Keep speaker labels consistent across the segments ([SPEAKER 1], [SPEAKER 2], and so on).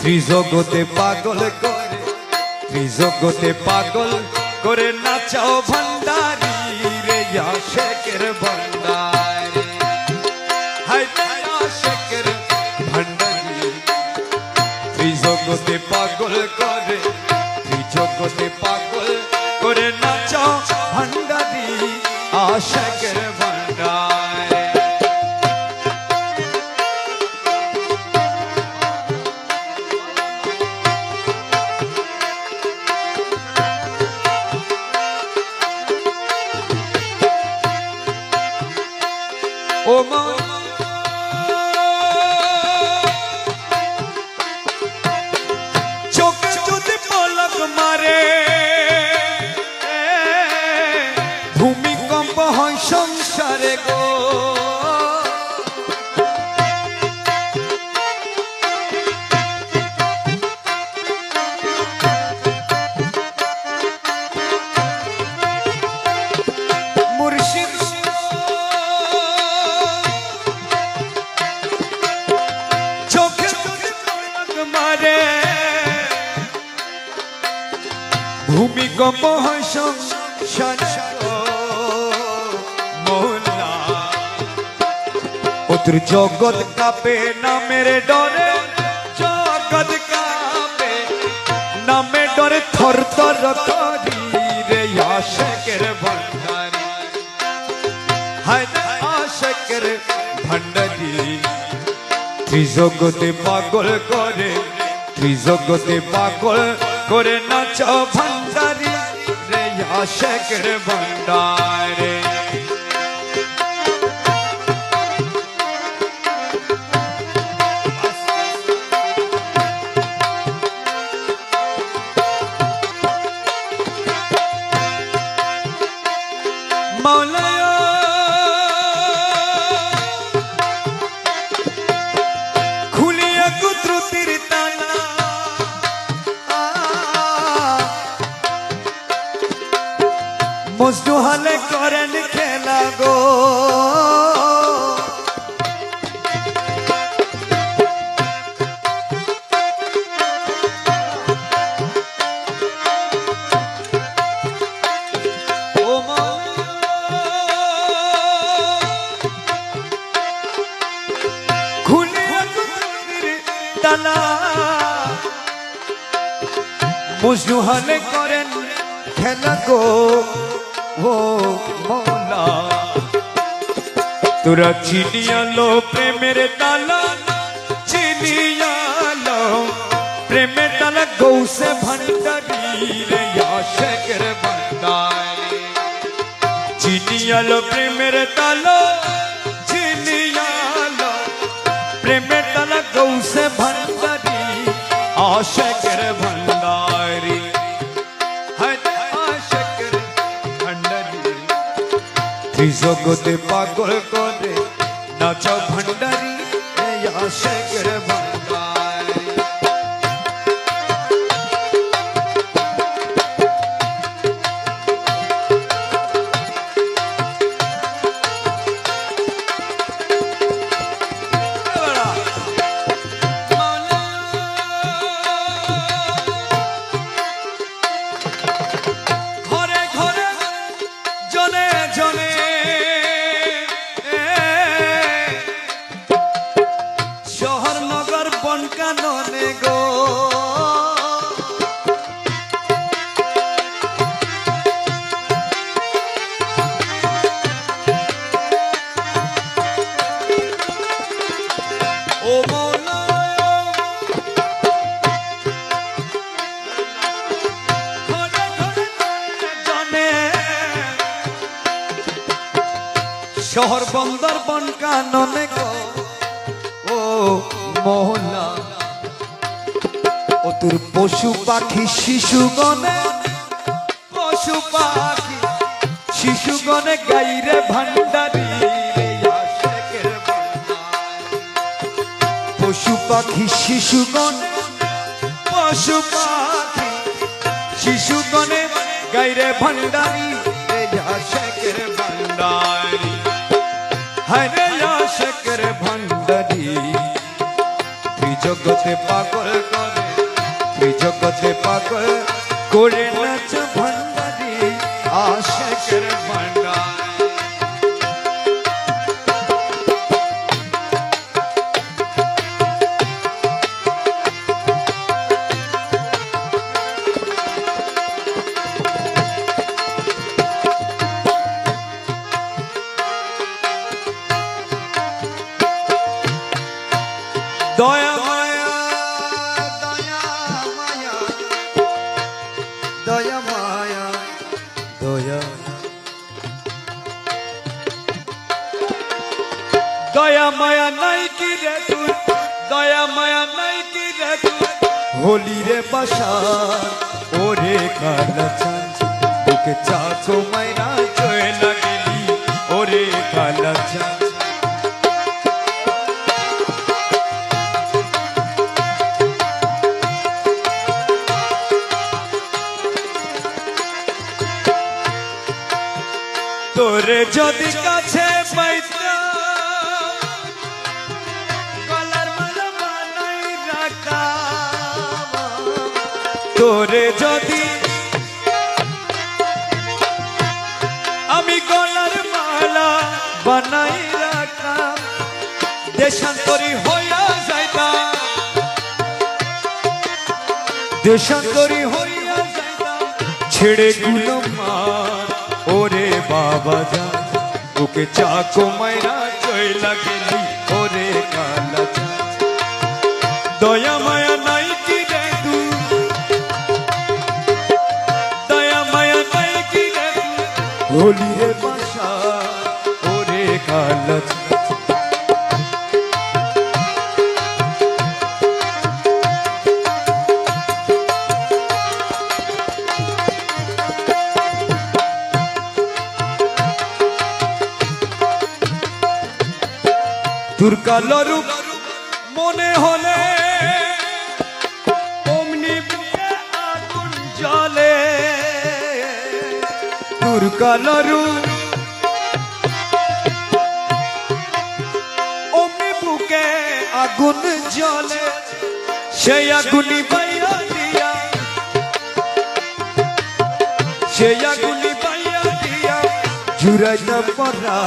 [SPEAKER 1] ত্রিজগতে পাগল করে, ত্রিজগতে পাগল করে নাচাও ভান্ডারি রে আশেকের ভান্ডারি। রে আশেকের ভান্ডারি। ত্রিজগতে পাগল করে, ত্রিজগতে পাগল ওদের জগৎ কাঁপে নামের ডরে, জগৎ কাঁপে নামে ডরে, থর থর করি রে আশেকের ভান্ডারি। হায় আশেকের ভান্ডারি। ত্রিজগতে পাগল করে, ত্রিজগতে পাগল করে নাচ ভান্ডারি রে আশেকের ভান্ডারে। মজদু হালে করেন খেলা গো ও খুলিয়া কুদ্রুতির তালা মজদু হালে করেন খেলা গো ও মৌলা। তোরা চিনিয়ালো প্রেমের তালা চিনিয়ালো প্রেমের তালা, গৌসে ভান্ডারি রে আশেকের ভান্ডারি। চিনিয়ালো প্রেমের তালা চিনিয়ালো প্রেমের তালা, গৌসে ভান্ডারি আশেকের ত্রিজগতে পাগল করে নাচ ভান্ডারি এই পাখি শিশু গনে পশু পাখি শিশু গনে গাইরে ভান্ডারি। পশু পাখি, শিশুগণ পশু পাখি, শিশুগণে গাইরে ভান্ডারি ভান্ডারি হায় রে ভান্ডারি জগতে পাগল পাগল করে নাচ ওরে কালা চাঁদ ওকে চাচো মাইনা জয় লাগেলি। ওরে কালা চাঁদ। তোরে যদি বানাই রাখাম দেশান্তরী হইয়া যাইতাম। দেশান্তরী হইয়া যাইতাম। ছেড়ে গুলো মার ওরে বাবা যা। ওকে চাকো মাইরা চইলা গেলি, ওরে কালা দয়া মায়া নাই কি রে দয়া মায়া নাই কি রে হোলি তোর কালো রূপ মনে হলে অমনি আগুন জ্বলে। তোর কালো রূপ অমনি বুকে আগুন জ্বলে, সেই আগুনি বাইয়া দিয়া। সেই আগুনি বাইয়া দিয়া। জুড়াইতা পরা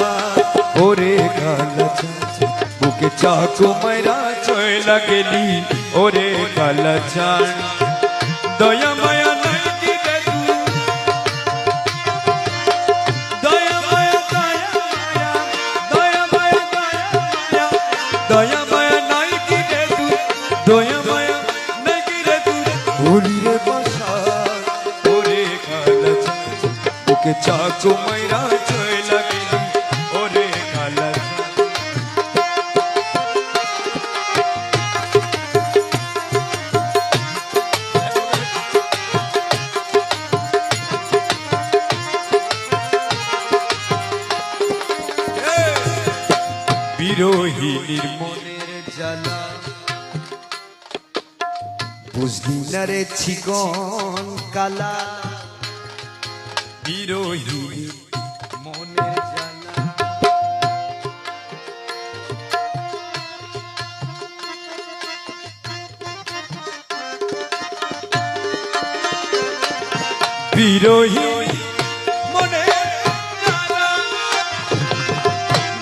[SPEAKER 1] ওরে বুকে চাকু মাইরা চয়লা গেলি ওরে কালা চাঁদ দয়া মায়া নাই কি চিকন কালা। বিরোহিনীর মনের জ্বালা। বিরোহিনী মনের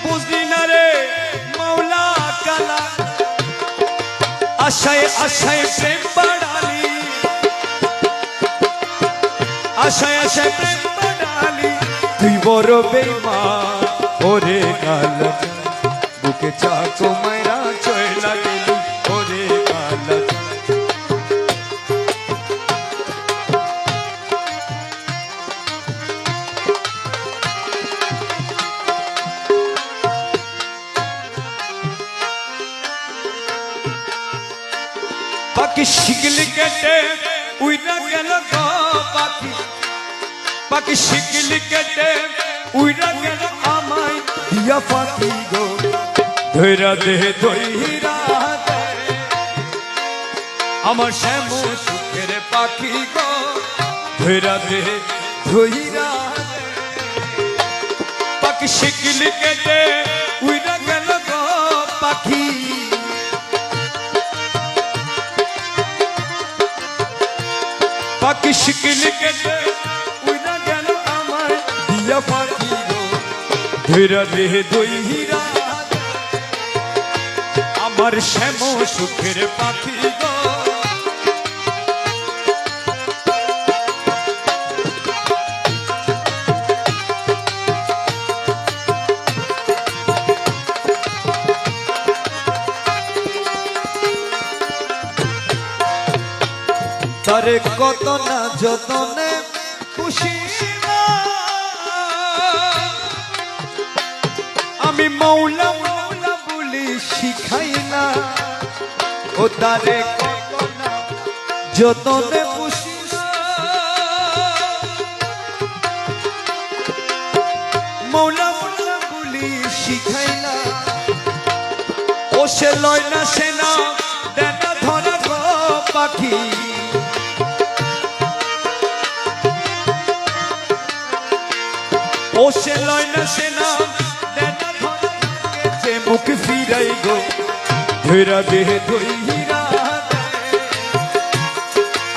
[SPEAKER 1] বুঝলি না রে মৌলা কালা। আশায় আশায় প্রেম আশায় আশায় প্রেম বাড়ালি তুই বড় বেমা ওরে কালা। বুকে চাকো মাইরা চয়লা গেলি ওরে কালা। পাখি শিকলি কেটে উইরা গেল পাখি? পাখি শিকলি কেটে উইরা গেল আমায় পাখি গো? ধৈরা দে আমার শ্যাম সুখের পাখি গো, ধৈরা দে ধৈরা পাখি শিকলি কেটে উইরা গেল পাখি? পাখি শিকিলি কেটে উইনা গেল আমার দিয়া পাখি গো? ধীরা দেহে দই হীরা। আমার শ্যাম সুখের পাখি গো তারে কত না যতনে খুশি আমি মৌলা মৌলা বলি শিখাই না ও তারে কত যতনে খুশি মৌলা মৌলা বলি শিখাই না ও সে লয় না সে না, দেনা ধরা পাখি। ও সে লয় না সে না মুখ ফিরাই গো। ধৈরা দেহে ধৈরা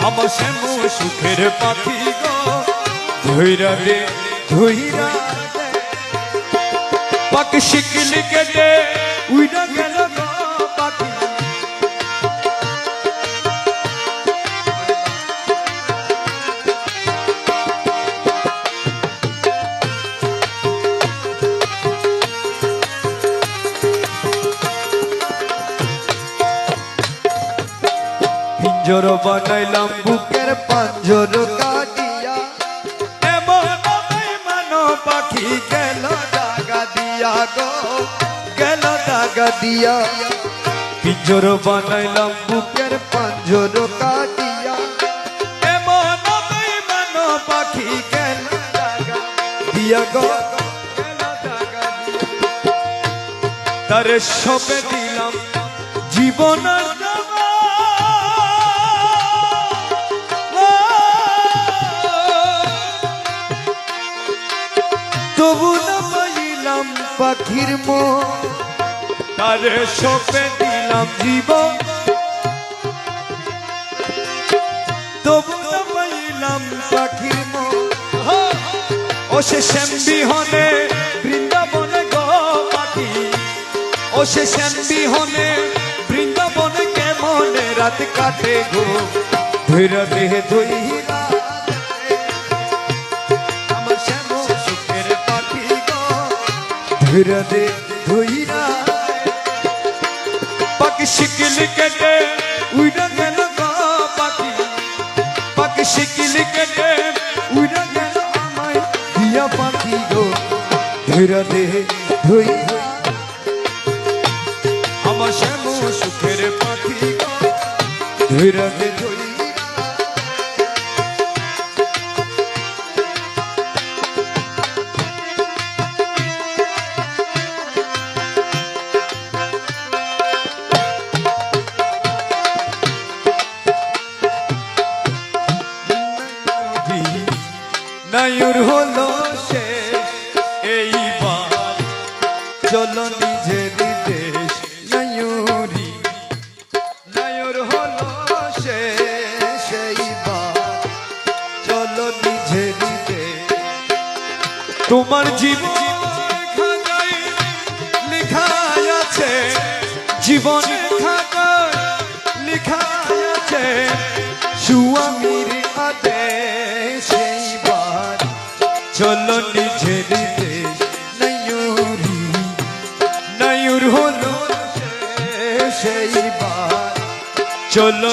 [SPEAKER 1] আমার শ্যাম সুখের পাখি গো। ধৈরা দে, ধৈরা পাখি শিকলি কেটে উইরা পিঞ্জর বানাইলাম, বুকের পাঞ্জর কাটিয়া। এমন মানো পাখি গেল দাগা দিয়া গো, গেল দাগা দিয়া। পিঞ্জর বানাইলাম, বুকের পাঞ্জর কাটিয়া। এমন মানো পাখি গেল দাগা দিয়া গো তারে সপে দিলাম, জীবন সপে তবু পাইলাম পাখির শ্যাম বিহনে বৃন্দাবনে গো পাখি। শ্যাম বিহনে বৃন্দাবনে কেমনে রাত কাটে গো? ধৈরা দেহে ধৈরা আমার শ্যাম সুখের পাখি গো। ধৈরা দে ধৈরা পাখি শিকিল কেটে, উইরা গেল পাখি। পাখি শিকিল কেটে, উইরা গেল আমায় দিয়া পাখি গো। ধৈরা দে ধৈরা আমার শ্যাম সুখের পাখি গো। ধৈরা দে নায়ুর হলো সে। এইবার চলো নিজের দেশ। নায়ুরি, নায়ুর হলো সে। সেইবার চলো নিজের দেশ। তোমার জীবন লেখা আছে। জীবন খাতায় লেখা আছে। সুয়ামীর আদেশ চলো নিজের নয়ুরি হলো সেই সেইবার চলো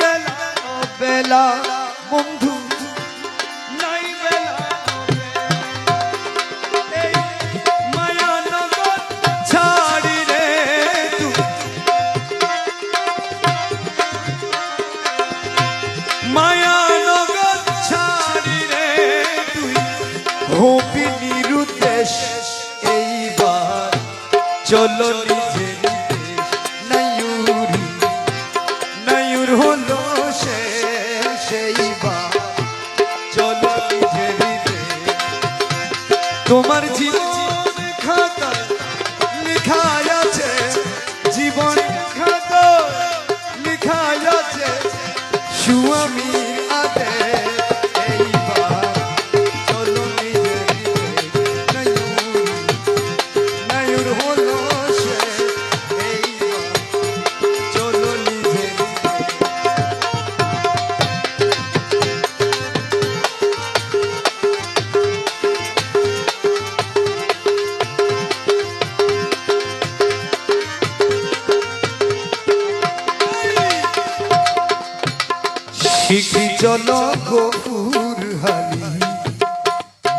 [SPEAKER 1] বেলা বেলা বন্ধু। তোমার জীবন খাতা লিখাই আছে জীবন খাতা লিখাই আছে। সুয়ামীর চলো গফুর হালি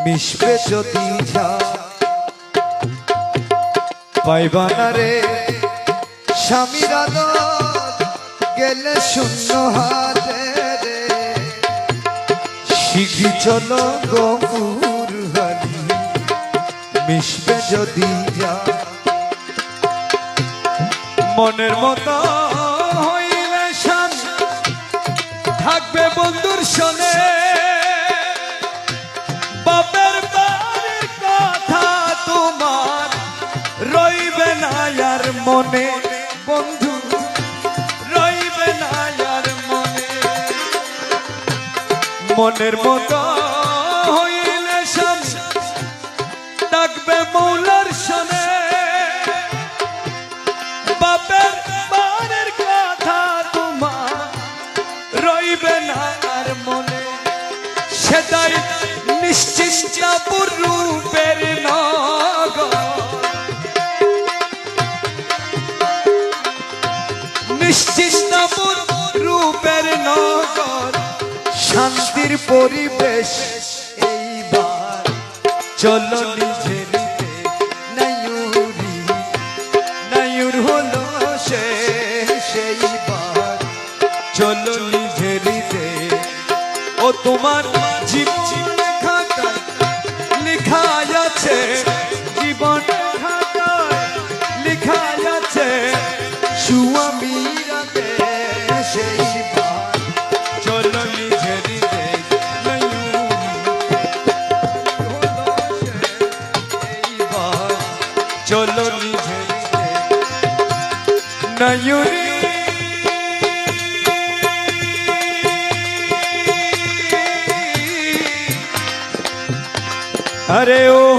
[SPEAKER 1] মিশবে যদি যা পাইবানা রে স্বামীর গেলে শূন্য হাতে রে। শিখি চলো গফুর হালি মিশবে যদি যা মনের মতো থাকবে বন্ধুর সনে বাপের বাড়ির কথা তোমার রইবে না আর মনে। বন্ধু, রইবে না আর মনে। মনের মতো নিশ্চিন্তাপুর রূপের নগর। নিশ্চিন্তাপুর রূপের নগর। শান্তির পরিবেশ এইবার। চলো আছে সুয়ামীরাতে সেইবার চলো নিজে নিতে এইবার চলো নিজে নিতে নয়ুরি अरे ओ